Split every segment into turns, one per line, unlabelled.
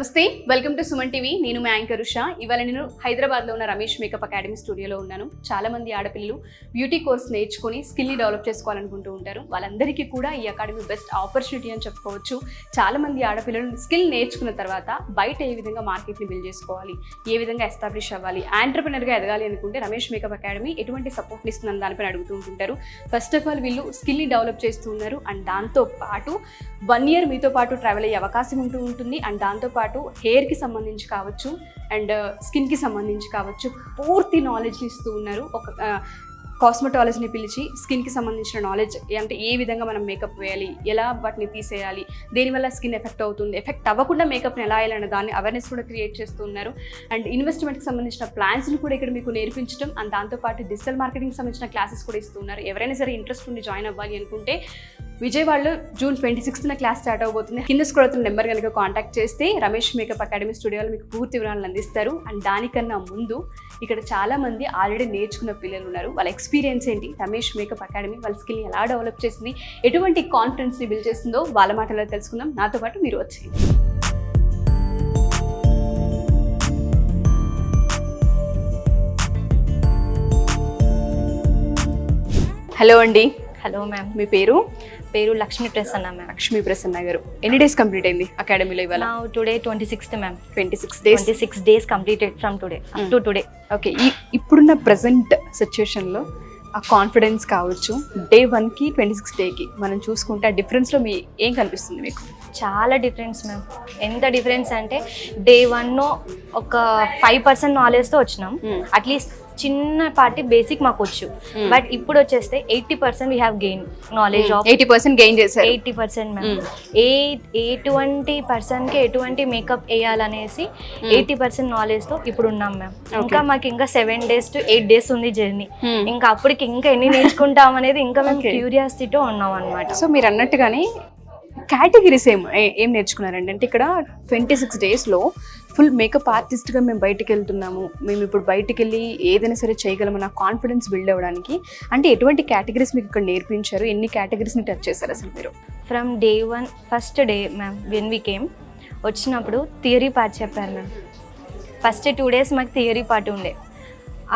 నమస్తే welcome to Suman TV. నేను మీ anchor Usha. ఇవాళ నేను హైదరాబాద్లో ఉన్న రమేష్ మేకప్ అకాడమీ స్టూడియోలో ఉన్నాను. చాలా మంది ఆడపిల్లలు బ్యూటీ కోర్స్ నేర్చుకొని స్కిల్ని డెవలప్ చేసుకోవాలనుకుంటూ ఉంటారు. వాళ్ళందరికీ కూడా ఈ అకాడమీ బెస్ట్ ఆపర్చునిటీ అని చెప్పుకోవచ్చు. చాలా మంది ఆడపిల్లలు స్కిల్ నేర్చుకున్న తర్వాత బయట ఏ విధంగా మార్కెట్ని బిల్డ్ చేసుకోవాలి ఏ విధంగా ఎస్టాబ్లిష్ అవ్వాలి ఆంటర్ప్రినర్గా ఎదగాలి అనుకుంటే రమేష్ మేకప్ అకాడమీ ఎటువంటి సపోర్ట్ ఇస్తుందని దానిపైన అడుగుతూ ఉంటుంటారు ఫస్ట్ ఆఫ్ ఆల్ వీళ్ళు స్కిల్ని డెవలప్ చేస్తూ ఉన్నారు. అండ్ దాంతో పాటు వన్ ఇయర్ మీతో పాటు ట్రావెల్ అయ్యే అవకాశం ఉంటూ ఉంటుంది. అండ్ పాటు హెయిర్కి సంబంధించి కావచ్చు అండ్ uh, స్కిన్కి సంబంధించి కావచ్చు పూర్తి నాలెడ్జ్ ఇస్తూ ఉన్నారు. ఒక uh, కాస్మెటాలజీని పిలిచి స్కిన్కి సంబంధించిన నాలెడ్జ్ అంటే ఏ విధంగా మనం మేకప్ వేయాలి ఎలా వాటిని తీసేయాలి దేనివల్ల స్కిన్ ఎఫెక్ట్ అవుతుంది ఎఫెక్ట్ అవ్వకుండా మేకప్ని ఎలా వేయాలన్న దాన్ని అవేర్నెస్ కూడా క్రియేట్ చేస్తూ ఉన్నారు. అండ్ ఇన్వెస్ట్మెంట్కి సంబంధించిన ప్లాన్స్ని కూడా ఇక్కడ మీకు నేర్పించడం అండ్ దాంతోపాటు డిజిటల్ మార్కెటింగ్ సంబంధించిన క్లాసెస్ కూడా ఇస్తున్నారు ఎవరైనా సరే ఇంట్రెస్ట్ ఉండి జాయిన్ అవ్వాలి అనుకుంటే విజయవాడలో జూన్ ట్వంటీ సిక్స్త్న క్లాస్ స్టార్ట్ అవబోతుంది. కింద స్క్రోల్ అవుతున్న నెంబర్ కనుక కాంటాక్ట్ చేస్తే రమేష్ మేకప్ అకాడమీ స్టూడియోలో మీకు పూర్తి వివరాలను అందిస్తారు. అండ్ దానికన్నా ముందు ఇక్కడ చాలా మంది ఆల్రెడీ నేర్చుకున్న పిల్లలు ఉన్నారు. వాళ్ళ ఎక్స్పీరియన్స్ ఏంటి? రమేష్ మేకప్ అకాడమీ వాళ్ళ స్కిల్ని ఎలా డెవలప్ చేసింది? ఎటువంటి కాన్ఫిడెన్స్ని బిల్డ్ చేస్తుందో వాళ్ళ మాటలో తెలుసుకుందాం. నాతో పాటు మీరు వచ్చేయండి. హలో అండి.
Hello ma'am.
మీ పేరు?
పేరు లక్ష్మీ ప్రసన్న మ్యామ్
లక్ష్మీ ప్రసన్న గారు. ఎన్ని డేస్ కంప్లీట్ అయింది అకాడమీలో ఇవాళ?
Today twenty sixth ma'am
twenty six days
twenty six days completed from today to today
okay ఈ ఇప్పుడున్న ప్రజెంట్ సిచ్యుయేషన్లో ఆ కాన్ఫిడెన్స్ కావచ్చు. డే వన్కి ట్వంటీ సిక్స్ డేకి మనం చూసుకుంటే ఆ డిఫరెన్స్లో మీ ఏం కనిపిస్తుంది మీకు?
చాలా డిఫరెన్స్ మ్యామ్ ఎంత డిఫరెన్స్ అంటే డే వన్ ఒక ఫైవ్ పర్సెంట్ నాలెడ్జ్తో వచ్చినాం.
Hmm.
అట్లీస్ట్ చిన్న పార్టీ బేసిక్ మాకు వచ్చు
Hmm.
బట్ ఇప్పుడు వచ్చేస్తే eighty percent we have gain knowledge of
eighty percent gain చేశారు.
Eighty percent ma'am
Mm.
ఏ ఎటువంటి పర్సన్కి ఎటువంటి మేకప్ వేయాలనేసి ఎయిటీ పర్సెంట్ నాలెడ్జ్తో ఇప్పుడు ఉన్నాం మ్యామ్ ఇంకా మాకు ఇంకా seven days to eight days ఉంది జర్నీ
Hmm.
ఇంకా అప్పటికి ఇంకా ఎన్ని నేర్చుకుంటాం అనేది ఇంకా మేము. క్యూరియాసిటీతో ఉన్నాం అనమాట
సో మీరు అన్నట్టుగానే కేటగిరీస్ ఏం ఏ- ఏం నేర్చుకున్నారండి? అంటే ఇక్కడ ట్వంటీ సిక్స్ డేస్లో ఫుల్ మేకప్ ఆర్టిస్ట్గా మేము బయటికి వెళ్తున్నాము. మేము ఇప్పుడు బయటకు వెళ్ళి ఏదైనా సరే చేయగలమన్న కాన్ఫిడెన్స్ బిల్డ్ అవ్వడానికి. అంటే ఎటువంటి కేటగిరీస్ మీకు ఇక్కడ నేర్పించారు? ఎన్ని కేటగిరీస్ని టచ్ చేశారు అసలు మీరు?
From day one first day ma'am when we came వచ్చినప్పుడు థియరీ పార్ట్ చెప్పారు మ్యామ్ ఫస్ట్ టూ డేస్ మాకు థియరీ పార్ట్ ఉండే.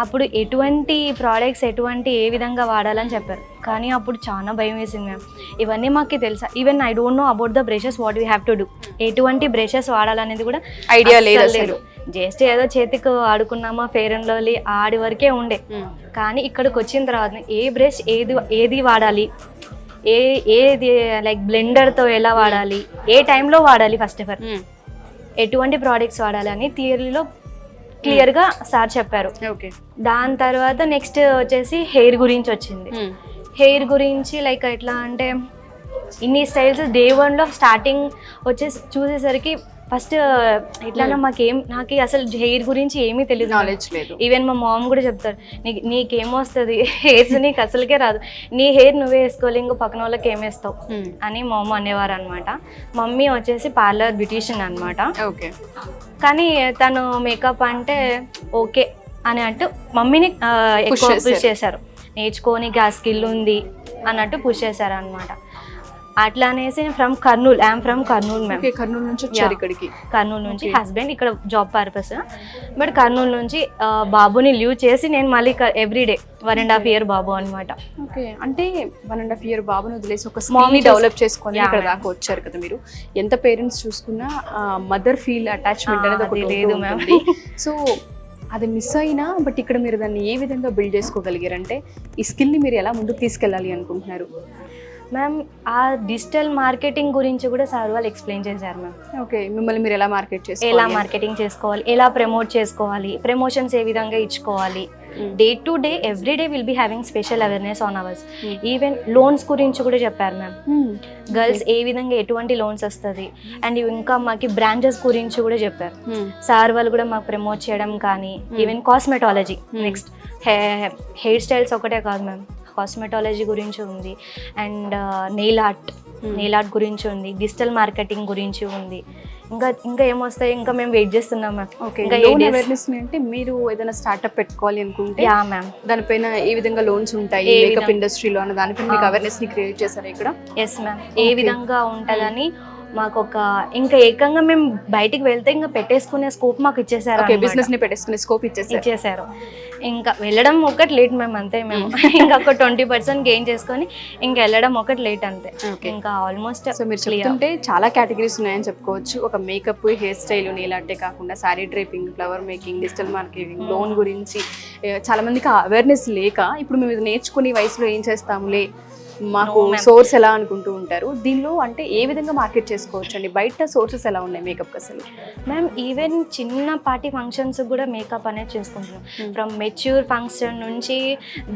అప్పుడు ఎటువంటి ప్రోడక్ట్స్ ఎటువంటి ఏ విధంగా వాడాలని చెప్పారు. కానీ అప్పుడు చాలా భయం వేసింది మ్యామ్ ఇవన్నీ మాకు తెలుసా? Even I don't know about the brushes what we have to do ఎటువంటి బ్రషెస్ వాడాలనేది కూడా
ఐడియా లేదు
జస్ట్ ఏదో చేతికి ఆడుకున్నామా ఫేర్ అండ్ లవ్లీ ఆడి వరకే ఉండే.
Hmm.
కానీ ఇక్కడికి వచ్చిన తర్వాత ఏ బ్రష్ ఏది ఏది వాడాలి? ఏ ఏది లైక్ బ్లెండర్తో ఎలా వాడాలి? ఏ టైంలో వాడాలి ఫస్ట్ ఆఫ్ ఆల్
Hmm.
ఎటువంటి ప్రోడక్ట్స్ వాడాలి అని థియరీలో క్లియర్గా సార్ చెప్పారు.
ఓకే
దాని తర్వాత నెక్స్ట్ వచ్చేసి హెయిర్ గురించి వచ్చింది.
Hmm.
హెయిర్ గురించి లైక్ ఎట్లా అంటే ఇన్ని స్టైల్స్ డే వన్లో స్టార్టింగ్ వచ్చేసి చూసేసరికి ఫస్ట్ ఎట్లా మాకేం నాకు అసలు హెయిర్ గురించి ఏమీ తెలియదు
నాలెడ్జ్ లేదు.
ఈవెన్ మా మామ్ కూడా చెప్తారు నీకు నీకేమొస్తుంది హెయిర్స్ నీకు అసలుకే రాదు. నీ హెయిర్ నువ్వే వేసుకోవాలి ఇంకో పక్కన వాళ్ళకి ఏమేస్తావు
Hmm.
అని మా అమ్మ అనేవారు అనమాట మమ్మీ వచ్చేసి పార్లర్ బ్యూటీషియన్ అనమాట
ఓకే.
కానీ తను మేకప్ అంటే ఓకే అని అంటూ మమ్మీని ఎక్కువ
చేశారు.
పుష్ చేశారు. నేర్చుకోనికి ఆ స్కిల్ ఉంది అన్నట్టు పుష్ చేశారు అనమాట అట్లా అనేసి from Kurnool I'm from Kurnool ma'am
Kurnool నుంచి వచ్చారు. ఇక్కడికి.
కర్నూలు నుంచి. హస్బెండ్ ఇక్కడ జాబ్ పర్పస్ బట్ కర్నూలు నుంచి బాబుని లీవ్ చేసి నేను మళ్ళీ everyday one and half year బాబు అనమాట
ఓకే అంటే వన్ అండ్ హాఫ్ ఇయర్ బాబుని వదిలేసి ఒక
చూస్-
డెవలప్ చేసుకొని ఇక్కడ. దాకా వచ్చారు కదా మీరు. ఎంత పేరెంట్స్ చూసుకున్నా మదర్ ఫీల్ అటాచ్మెంట్ అనేది ఒకటి
లేదు, ma'am.
సో అది మిస్ అయినా బట్ ఇక్కడ మీరు దాన్ని ఏ విధంగా బిల్డ్ చేసుకోగలిగారంటే ఈ స్కిల్ని మీరు ఎలా ముందుకు తీసుకెళ్ళాలి అనుకుంటున్నారు?
మ్యామ్ ఆ డిజిటల్ మార్కెటింగ్ గురించి కూడా సార్ వాళ్ళు ఎక్స్ప్లెయిన్ చేశారు మ్యామ్
ఓకే మిమ్మల్ని మీరు ఎలా మార్కెట్
ఎలా
చేసుకోవాలి
మార్కెటింగ్ చేసుకోవాలి ఎలా ప్రమోట్ చేసుకోవాలి ప్రమోషన్స్ ఏ విధంగా ఇచ్చుకోవాలి. Day to day every day will be having special awareness on hours. Even loans గురించి కూడా చెప్పారు మ్యామ్
Hmm.
గర్ల్స్ ఏ విధంగా ఎటువంటి లోన్స్ వస్తుంది అండ్ ఇంకా మాకు బ్రాంచెస్ గురించి కూడా చెప్పారు
Hmm.
సార్ వాళ్ళు కూడా మాకు ప్రమోట్ చేయడం కానీ
Hmm.
Even cosmetology
Hmm.
Next hair styles ఒకటే కాదు మ్యామ్ కాస్మెటాలజీ గురించి ఉంది. And nail art. Nail art గురించి ఉంది. డిజిటల్ మార్కెటింగ్ గురించి ఉంది. ఇంకా ఇంకా ఏమొస్తాయి? ఇంకా మేము వెయిట్ చేస్తున్నాం మ్యామ్
ఓకే
ఇంకా
అవేర్నెస్ అంటే మీరు ఏదైనా స్టార్ట్అప్ పెట్టుకోవాలి అనుకుంటే
యా మ్యామ్
దానిపైన ఏ విధంగా లోన్స్ ఉంటాయి? మేకప్? ఇండస్ట్రీలో అన్న దానిపైన మీకు
Ah.
అవేర్నెస్ని క్రియేట్ చేశారు ఇక్కడ?
ఎస్ మ్యామ్ ఏ. విధంగా ఉంటుందని మాకు ఒక ఇంకా ఏకంగా మేము బయటికి వెళ్తే ఇంకా పెట్టేసుకునే స్కోప్ మాకు ఇచ్చేసారు.
బిజినెస్ని పెట్టేసుకునే స్కోప్ ఇచ్చేసారు.
ఇచ్చేసారు. ఇంకా వెళ్ళడం ఒకటి లేట్ మేము అంతే మేము. ఇంకా ఒక ట్వంటీ పర్సెంట్ గెయిన్ చేసుకొని ఇంకా వెళ్ళడం ఒకటి లేట్ అంతే. ఇంకా ఆల్మోస్ట్
సో మీరు చెప్తుంటే చాలా కేటగిరీస్ ఉన్నాయని చెప్పుకోవచ్చు. ఒక మేకప్ హెయిర్ స్టైల్ నీలాంటే కాకుండా sari draping flower making digital marketing loan గురించి చాలా మందికి అవేర్నెస్ లేక ఇప్పుడు మేము ఇది నేర్చుకుని వయసులో ఏం చేస్తాములే? మాకు. సోర్స్ ఎలా అనుకుంటూ ఉంటారు దీనిలో అంటే ఏ విధంగా మార్కెట్ చేసుకోవచ్చు అండి బయట సోర్సెస్ ఎలా ఉన్నాయి మేకప్ అసలు
మ్యామ్ ఈవెన్ చిన్న పార్టీ ఫంక్షన్స్ కూడా మేకప్ అనేది చేసుకుంటున్నాం. ఫ్రమ్ మెచ్యూర్ ఫంక్షన్ నుంచి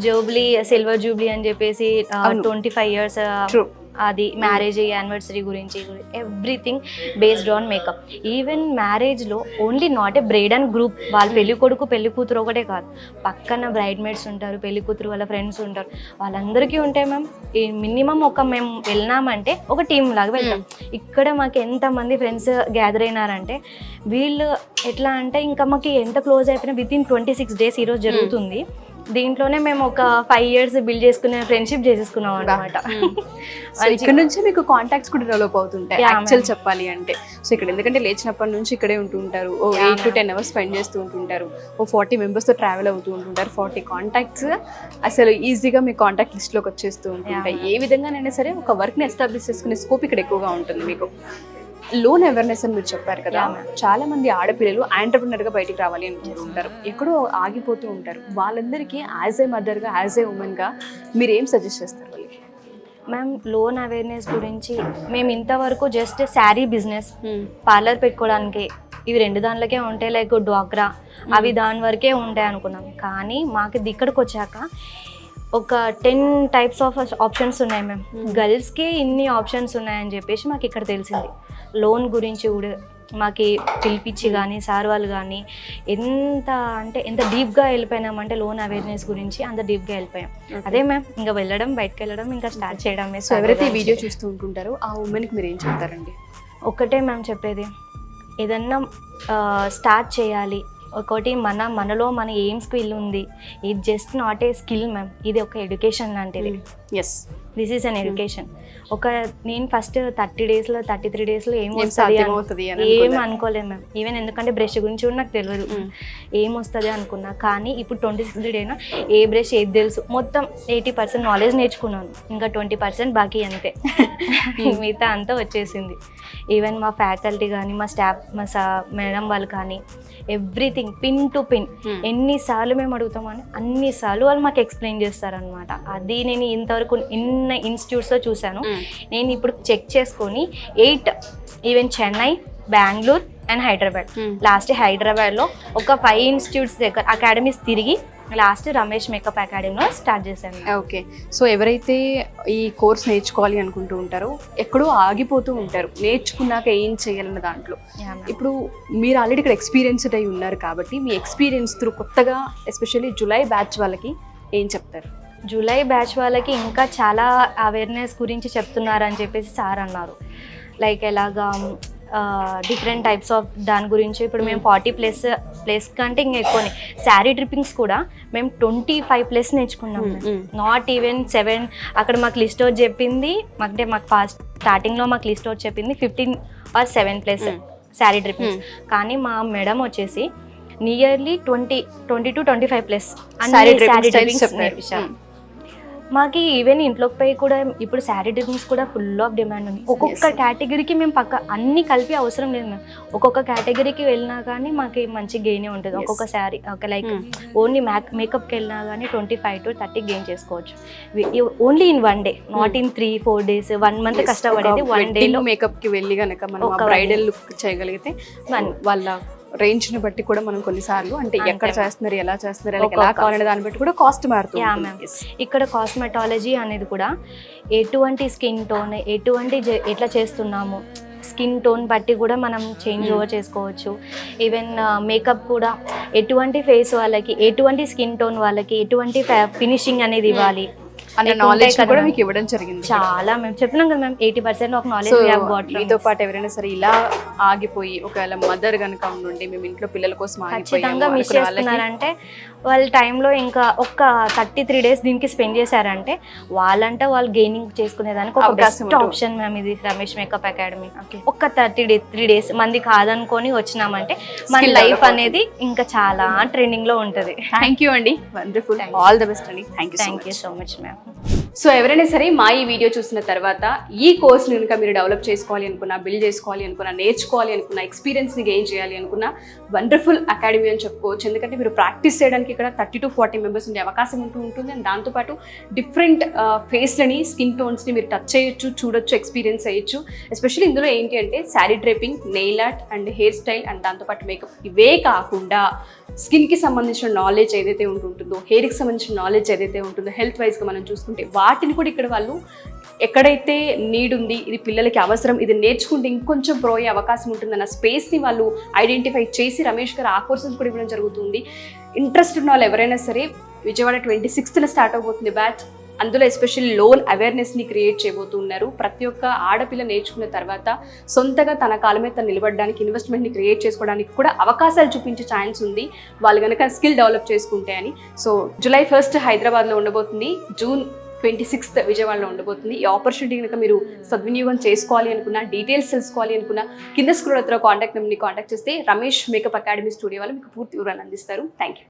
జూబ్లీ సిల్వర్ జూబ్లీ అని చెప్పేసి. Twenty five years. అది మ్యారేజ్ యానివర్సరీ గురించి everything based on makeup even మ్యారేజ్లో only not a bride and group వాళ్ళ పెళ్ళి కొడుకు పెళ్ళి కూతురు ఒకటే కాదు. పక్కన బ్రైడ్ మేడ్స్ ఉంటారు పెళ్ళి కూతురు వాళ్ళ ఫ్రెండ్స్ ఉంటారు. వాళ్ళందరికీ ఉంటాయి మ్యామ్ ఈ మినిమం ఒక మేము వెళ్ళినామంటే ఒక టీం లాగా వెళ్తాం. ఇక్కడ మాకు ఎంతమంది ఫ్రెండ్స్ గ్యాదర్ అయినారంటే వీళ్ళు ఎట్లా అంటే ఇంకా మాకు ఎంత క్లోజ్ అయిపోయినా with in twenty six days ఈరోజు జరుగుతుంది దీంట్లోనే మేము ఒక ఫైవ్ ఇయర్స్ బిల్డ్ చేసుకునే ఫ్రెండ్షిప్ చేసేసుకున్నాం అనమాట
ఇక్కడ నుంచే మీకు కాంటాక్ట్స్ కూడా డెవలప్ అవుతుంటాయి యాక్చువల్. చెప్పాలి అంటే. సో ఇక్కడ ఎందుకంటే లేచినప్పటి నుంచి ఇక్కడే ఉంటూ ఉంటారు ఓ eight to. Ten hours spend చేస్తూ ఉంటుంటారు. ఓ ఫార్టీ మెంబర్స్తో ట్రావెల్ అవుతూ ఉంటుంటారు. ఫార్టీ కాంటాక్ట్స్ అసలు ఈజీగా మీ కాంటాక్ట్ లిస్ట్లోకి వచ్చేస్తూ ఉంటుంటాయి. ఏ విధంగానైనా సరే ఒక వర్క్ని ఎస్టాబ్లిష్ చేసుకునే స్కోప్ ఇక్కడ ఎక్కువగా ఉంటుంది మీకు. లోన్ అవేర్నెస్ అని మీరు చెప్పారు కదా. చాలా మంది ఆడపిల్లలు entrepreneur గా బయటికి రావాలి అనుకుంటూ ఉంటారు. ఎక్కడో ఆగిపోతూ ఉంటారు. వాళ్ళందరికీ యాజ్ ఏ మదర్గా యాజ్ ఏ ఉమెన్గా మీరు ఏం సజెస్ట్ చేస్తారు వాళ్ళకి?
మ్యామ్ లోన్ అవేర్నెస్ గురించి మేము ఇంతవరకు జస్ట్ శారీ బిజినెస్ పార్లర్ పెట్టుకోవడానికి ఇవి రెండు దాంట్లోకే ఉంటాయి లైక్ డ్వాక్రా అవి దాని వరకే ఉంటాయి అనుకున్నాం. కానీ మాకు ఇక్కడికి వచ్చాక ఒక టెన్ టైప్స్ ఆఫ్ ఆప్షన్స్ ఉన్నాయి మ్యామ్
Hmm.
గర్ల్స్కి ఇన్ని ఆప్షన్స్ ఉన్నాయని చెప్పేసి మాకు ఇక్కడ తెలిసింది. లోన్ గురించి కూడా మాకి పిలిపించి కానీ సార్ వాళ్ళు కానీ ఎంత అంటే ఎంత డీప్గా వెళ్ళిపోయినామంటే లోన్ అవేర్నెస్ గురించి అంత డీప్గా వెళ్ళిపోయాం. అదే మ్యామ్ ఇంకా వెళ్ళడం బయటకు వెళ్ళడం ఇంకా స్టార్ట్ చేయడమే
సో ఎవరైతే వీడియో చూస్తూ ఉంటుంటారో ఆ ఉమెన్కి మీరు ఏం చెప్తారండి?
ఒకటే మ్యామ్ చెప్పేది ఏదన్నా స్టార్ట్ చేయాలి. ఒకటి మన మనలో మన ఏం స్కిల్ ఉంది ఇది just not a skill ma'am ఇది ఒక ఎడ్యుకేషన్ లాంటిది.
Yes
this is an education ఒక నేను ఫస్ట్ థర్టీ డేస్లో థర్టీ త్రీ డేస్లో ఏం వస్తుంది ఏం
అనుకోలేదు.
మ్యామ్ ఈవెన్ ఎందుకంటే బ్రష్ గురించి కూడా నాకు తెలియదు
Mm.
ఏం వస్తుంది అనుకున్నా. కానీ ఇప్పుడు ట్వంటీ సిక్స్ డేనా ఏ బ్రష్ ఏది తెలుసు. మొత్తం ఎయిటీ పర్సెంట్ నాలెడ్జ్ నేర్చుకున్నాను. ఇంకా ట్వంటీ పర్సెంట్ బాకీ అంతే. మిగతా అంతా వచ్చేసింది. ఈవెన్ మా ఫ్యాకల్టీ కానీ మా స్టాఫ్ మా సా మేడం వాళ్ళు కానీ everything pin to pin
Hmm.
ఎన్నిసార్లు మేము అడుగుతామని అన్నిసార్లు వాళ్ళు మాకు ఎక్స్ప్లెయిన్ చేస్తారనమాట అది నేను ఇంతవరకు ఇన్న ఇన్స్టిట్యూట్స్లో చూశాను. నేను ఇప్పుడు చెక్ చేసుకొని eight even Chennai Bengaluru and Hyderabad. Last హైదరాబాద్లో ఒక ఫైవ్ ఇన్స్టిట్యూట్స్ దగ్గర అకాడమీస్ తిరిగి లాస్ట్ రమేష్ మేకప్ అకాడమీలో స్టార్ట్ చేశాను.
ఓకే. సో ఎవరైతే ఈ కోర్స్ నేర్చుకోవాలి అనుకుంటూ ఉంటారో ఎక్కడో ఆగిపోతూ ఉంటారు. నేర్చుకున్నాక ఏం చేయాలన్న దాంట్లో. ఇప్పుడు మీరు ఆల్రెడీ ఇక్కడ ఎక్స్పీరియన్స్డ్ అయి ఉన్నారు కాబట్టి మీ ఎక్స్పీరియన్స్ త్రూ కొత్తగా ఎస్పెషల్లీ జూలై బ్యాచ్ వాళ్ళకి ఏం చెప్తారు?
జూలై బ్యాచ్ వాళ్ళకి ఇంకా చాలా అవేర్నెస్ గురించి చెప్తున్నారని చెప్పేసి సార్ అన్నారు. లైక్ ఎలాగా డిఫరెంట్ టైప్స్ ఆఫ్ దాని గురించి ఇప్పుడు మేము ఫార్టీ ప్లస్ ప్లస్ కంటే ఇంకా ఎక్కువనే శారీ ట్రిప్పింగ్స్ కూడా మేము ట్వంటీ ఫైవ్ ప్లస్ నేర్చుకున్నాం
mm.
నాట్ ఈవెన్ సెవెన్ అక్కడ మాకు లిస్ట్ అవుట్ చెప్పింది. అంటే మాకు ఫాస్ట్ స్టార్టింగ్లో మాకు లిస్ట్ అవుట్ చెప్పింది fifteen or seven plus. Sari drapings కానీ మా మేడం వచ్చేసి nearly twenty twenty two twenty five plus
sari dressing styles చెప్పారు.
మాకి ఈవెన్ ఇంట్లోకి పోయి కూడా ఇప్పుడు శారీ డ్రెస్సింగ్స్ కూడా ఫుల్ ఆఫ్ డిమాండ్ ఉంది ఒక్కొక్క. కేటగిరీకి మేము పక్క అన్ని కలిపి అవసరం లేదు మేము ఒక్కొక్క కేటగిరీకి వెళ్ళినా కానీ మాకు మంచి గెయిన్ ఉంటుంది. ఒక్కొక్క శారీ ఒక లైక్. ఓన్లీ మేక్ మేకప్కి వెళ్ళినా కానీ twenty five to thirty gain చేసుకోవచ్చు only in one day not in three four days one month కష్టపడేది వన్ డేలో
మేకప్కి వెళ్ళి గనక మనం
ఒక
బ్రైడల్ లుక్ చేయగలిగితే. వాళ్ళ రేంజ్ని బట్టి కూడా మనం కొన్నిసార్లు అంటే ఎక్కడ. చేస్తున్నారు ఎలా చేస్తున్నారు ఎలా కావాలనే దాన్ని బట్టి కూడా కాస్ట్ మారుతుంది.
ఇక్కడ కాస్మెటాలజీ అనేది కూడా ఎటువంటి స్కిన్ టోన్ ఎటువంటి ఎట్లా చేస్తున్నాము స్కిన్ టోన్ బట్టి కూడా మనం చేంజ్. ఓవర్ చేసుకోవచ్చు ఈవెన్ మేకప్ కూడా ఎటువంటి ఫేస్ వాళ్ళకి ఎటువంటి స్కిన్ టోన్ వాళ్ళకి ఎటువంటి ఫినిషింగ్ అనేది ఇవ్వాలి ఎక్కువ
నాలెడ్జ్ కూడా. మీకు ఇవ్వడం జరిగింది
చాలా మేము చెప్పినాం కదా మ్యామ్ ఎయిటీ పర్సెంట్ ఒక నాలెడ్జ్
మీతో పాటు ఎవరైనా సరే ఇలా ఆగిపోయి ఒకవేళ మదర్ కనుక ఉండి మేము ఇంట్లో పిల్లల కోసం
ఖచ్చితంగా మిస్ చేస్తున్నారంటే వాళ్ళ టైంలో ఇంకా ఒక థర్టీ త్రీ డేస్ దీనికి స్పెండ్ చేశారంటే వాళ్ళంటే వాళ్ళు గెయినింగ్ చేసుకునేదానికి ఒక బెస్ట్. ఆప్షన్ మ్యామ్ ఇది రమేష్ మేకప్ అకాడమీ
Okay.
ఒక థర్టీ డే త్రీ డేస్ మంది కాదనుకొని వచ్చినామంటే మన లైఫ్ అనేది ఇంకా చాలా ట్రెండింగ్లో ఉంటుంది.
థ్యాంక్ యూ అండి. వండర్ఫుల్. ఆల్ ద బెస్ట్ అండి. Thank you
thank you so much ma'am
so ఎవరైనా సరే మా ఈ వీడియో చూసిన తర్వాత ఈ కోర్స్ని కనుక మీరు డెవలప్ చేసుకోవాలి అనుకున్నా బిల్డ్ చేసుకోవాలి అనుకున్నా నేర్చుకోవాలి అనుకున్నా ఎక్స్పీరియన్స్ని గెయిన్ చేయాలి అనుకున్నా వండర్ఫుల్ అకాడమీ అని చెప్పుకోవచ్చు. ఎందుకంటే మీరు ప్రాక్టీస్ చేయడానికి ఇక్కడ థర్టీ టు ఫార్టీ మెంబర్స్ ఉండే అవకాశం ఉంటూ ఉంటుంది. అండ్ దాంతోపాటు డిఫరెంట్ ఫేస్లని స్కిన్ టోన్స్ని మీరు టచ్ చేయొచ్చు చూడొచ్చు ఎక్స్పీరియన్స్ చేయొచ్చు. ఎస్పెషల్లీ ఇందులో ఏంటి అంటే sari draping nail art and hair style and దాంతోపాటు మేకప్ ఇవే కాకుండా స్కిన్కి సంబంధించిన నాలెడ్జ్ ఏదైతే ఉంటుందో హెయిర్కి సంబంధించిన నాలెడ్జ్ ఏదైతే ఉంటుందో హెల్త్ వైజ్గా మనం చూసుకుంటే వాటిని కూడా ఇక్కడ వాళ్ళు ఎక్కడైతే నీడ్ ఉంది ఇది పిల్లలకి అవసరం ఇది నేర్చుకుంటే ఇంకొంచెం ప్రో అయ్యే అవకాశం ఉంటుందన్న స్పేస్ని వాళ్ళు ఐడెంటిఫై చేసి రమేష్ గారు ఆ కోర్సెస్ కూడా ఇవ్వడం జరుగుతుంది. ఇంట్రెస్ట్ ఉన్న వాళ్ళు ఎవరైనా సరే విజయవాడ ట్వంటీ సిక్స్త్న స్టార్ట్ అవబోతుంది బ్యాచ్ అందులో ఎస్పెషల్లీ లోన్ అవేర్నెస్ని క్రియేట్ చేయబోతున్నారు. ప్రతి ఒక్క ఆడపిల్ల నేర్చుకున్న తర్వాత సొంతగా తన కాలం మీద తను నిలబడడానికి ఇన్వెస్ట్మెంట్ని క్రియేట్ చేసుకోవడానికి కూడా అవకాశాలు చూపించే ఛాన్స్ ఉంది. వాళ్ళు కనుక స్కిల్ డెవలప్ చేసుకుంటే అని. సో జూలై ఫస్ట్ హైదరాబాద్లో ఉండబోతుంది. జూన్ ట్వంటీ సిక్స్త్ విజయవాడలో ఉండబోతుంది. ఈ ఆపర్చునిటీ కనుక మీరు సద్వినియోగం చేసుకోవాలి అనుకున్నా డీటెయిల్స్ తెలుసుకోవాలి అనుకున్నా కింద స్క్రోల్ కాంటాక్ట్ నెంబర్ని కాంటాక్ట్ చేస్తే రమేష్ మేకప్ అకాడమీ స్టూడియో వాళ్ళు మీకు పూర్తి వివరాలు అందిస్తారు. Thank you